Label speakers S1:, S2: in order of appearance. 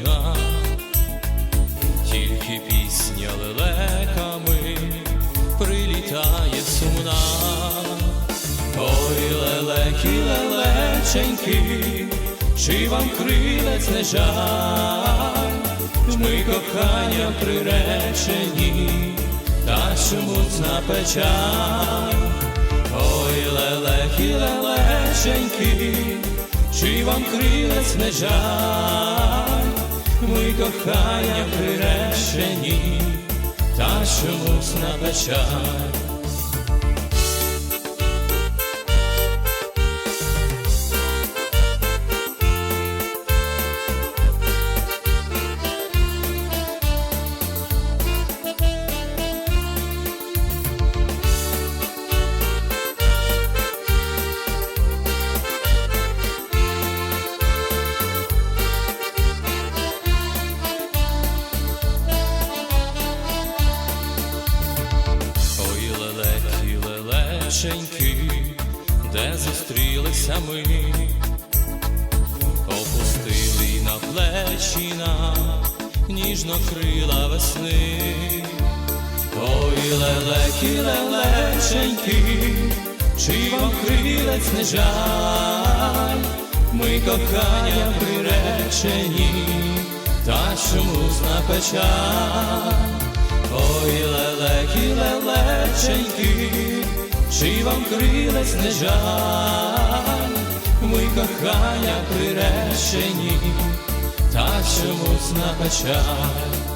S1: одна, тільки пісня лелеками прилітає сумна. Ой, лелеки, лелеченьки, чи вам крилець не жаль, ми кохання приречені, та чомусь на печаль. Ой, лелеки, лелеченьки, чи вам крилець не жаль, кохання приречені, та чомусь на печаль. Лелеченьки, де зустрілися ми, опустили на плечі нам ніжно крила весни. Ой, лелеки, лелеченьки, чи вам крилець не жаль, ми кохання приречені, та чомусь на печаль. Ой, лелеки, лелеченьки, чи вам крилець не жаль, ми кохання приречені, та чомусь на печаль.